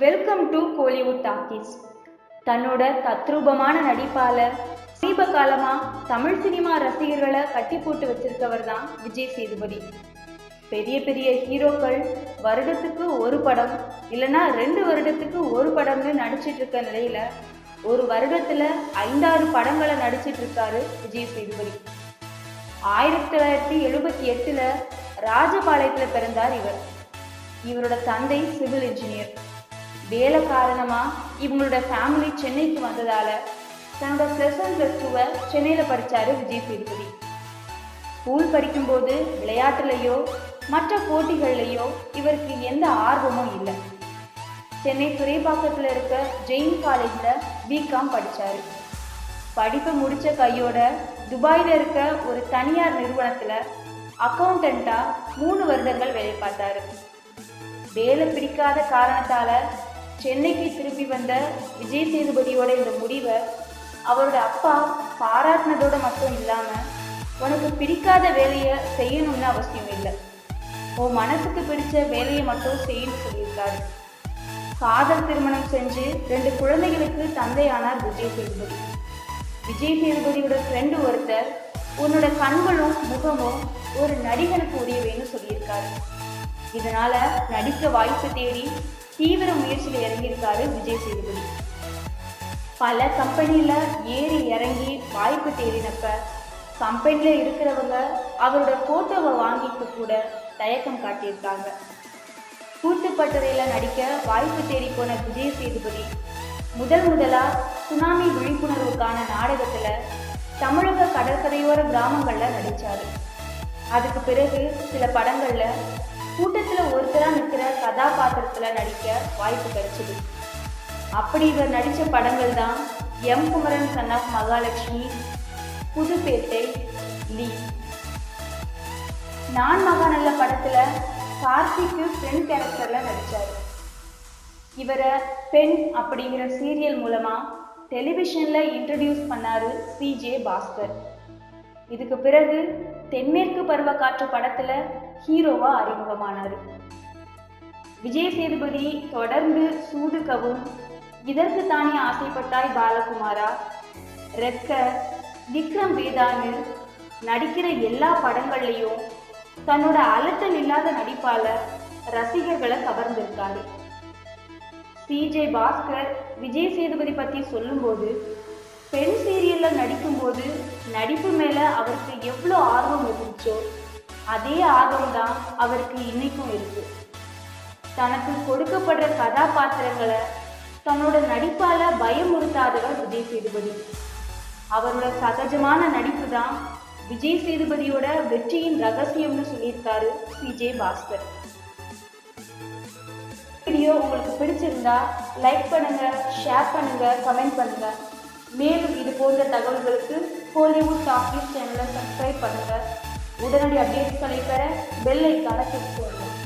Welcome to Kollywood talkies தன்னோட தத்ரூபமான நடிப்பால சமீப காலமா தமிழ் சினிமா ரசிகர்களை கட்டி போட்டு வச்சிருக்கவர் தான் விஜய் சேதுபதி. பெரிய பெரிய ஹீரோக்கள் வருடத்துக்கு ஒரு படம் இல்லைன்னா ரெண்டு வருடத்துக்கு ஒரு படம்னு நடிச்சிட்டு இருக்க நிலையில ஒரு வருடத்துல ஐந்தாறு படங்களை நடிச்சிட்டு இருக்காரு விஜய் சேதுபதி. ஆயிரத்தி தொள்ளாயிரத்தி எழுபத்தி எட்டுல ராஜபாளையத்துல பிறந்தார் இவர். இவரோட தந்தை சிவில் இன்ஜினியர். வேலை காரணமா இவங்களோட ஃபேமிலி சென்னைக்கு வந்ததால தன்னோட ப்ளஸ் ஒன் ப்ளஸ் டூவை சென்னையில் படித்தாரு விஜய் சேதுபதி. ஸ்கூல் படிக்கும்போது விளையாட்டுலையோ மற்ற போட்டிகள்லையோ இவருக்கு எந்த ஆர்வமும் இல்லை. சென்னை துறைப்பாக்கத்தில் இருக்க ஜெயின் காலேஜில் பிகாம் படித்தார் படிப்பை முடித்த கையோட துபாயில் இருக்க ஒரு தனியார் நிறுவனத்தில் அக்கௌண்டண்ட்டாக மூணு வருடங்கள் வேலை பார்த்தாரு. வேலை பிடிக்காத காரணத்தால் சென்னைக்கு திரும்பி வந்த விஜய் சேதுபதியோட இந்த முடிவை அவரோட அப்பா பாராட்டினதோட மட்டும் இல்லாம உனக்கு பிடிக்காத வேலையை செய்யணும்னு அவசியம் இல்லை. உன் மனசுக்கு பிடிச்ச வேலையை மட்டும் செய்யணும்னு சொல்லியிருக்காரு. காதல் திருமணம் செஞ்சு ரெண்டு குழந்தைகளுக்கு தந்தையானார் விஜய் சேதுபதி. விஜய் சேதுபதியோட ஃப்ரெண்டு ஒருத்தர் உன்னோட கண்களும் முகமும் ஒரு நடிகனுக்கு உரியவேன்னு சொல்லியிருக்காரு. இதனால நடிக்க வாய்ப்பு தேடி தீவிர முயற்சியில் இறங்கியிருக்காரு விஜய் சேதுபதி. பல கம்பெனியில ஏறி இறங்கி வாய்ப்பு தேடினப்ப கம்பெனியில் இருக்கிறவங்க அவரோட போட்டோவை வாங்கிக்க கூட தயக்கம் காட்டியிருக்காங்க. கூத்துப்பட்டறையில நடிக்க வாய்ப்பு தேடி போன விஜய் சேதுபதி முதல் முதலா சுனாமி விழிப்புணர்வுக்கான நாடகத்துல தமிழக கடற்கரையோர கிராமங்கள்ல நடிச்சாரு. அதுக்கு பிறகு சில படங்கள்ல கூட்டத்தில் ஒருத்தராக நிற்கிற கதாபாத்திரத்தில் நடிக்க வாய்ப்பு கிடைச்சிது. அப்படி இவர் நடித்த படங்கள் தான் M Kumaran son of Mahalakshmi Pudhupettai Lee. நான் மகாநல்ல படத்தில் கார்த்திக்கு பெண் கேரக்டரில் நடித்தார் இவரை பெண் அப்படிங்கிற சீரியல் மூலமாக டெலிவிஷனில் இன்ட்ரடியூஸ் பண்ணாரு சிஜே பாஸ்கர் இதுக்கு பிறகு தென்மேற்கு பருவ காற்று படத்துல ஹீரோவா அறிமுகமானார் விஜய் சேதுபதி தொடர்ந்து சூதுகவும் இதற்கு தானே ஆசைப்பட்டாய் பாலகுமாரா? ரெக்க விக்ரம் வேதான்னு நடிக்கிற எல்லா படங்கள்லையும் தன்னோட அலட்டல் இல்லாத நடிப்பால ரசிகர்களை கவர்ந்திருக்காரு. சிஜே பாஸ்கர் விஜய் சேதுபதி பத்தி சொல்லும்போது பெண் சீரியல்ல நடிக்கும்போது நடிப்பு மேல அவருக்கு எவ்வளோ ஆர்வம் இருந்துச்சோ அதே ஆர்வம் தான் அவருக்கு இன்னைக்கும் இருக்கு. தனக்கு கொடுக்கப்படுற கதாபாத்திரங்களை தன்னோட நடிப்பால பயமுறுத்தாதவர் விஜய் சேதுபதி. அவரோட சகஜமான நடிப்பு தான் விஜய் சேதுபதியோட வெற்றியின் ரகசியம்னு சொல்லியிருக்காரு சிஜே பாஸ்கர். வீடியோ உங்களுக்கு பிடிச்சிருந்தா லைக் பண்ணுங்க ஷேர் பண்ணுங்க கமெண்ட் பண்ணுங்க. மேலும் இது போன்ற தகவல்களுக்கு ஹாலிவுட் டாக்கிஸ் சேனலை சப்ஸ்கிரைப் பண்ணுங்கள் உடனடி அப்டேட்ஸ்களை பெற பெல் ஐக்கான கிளிக்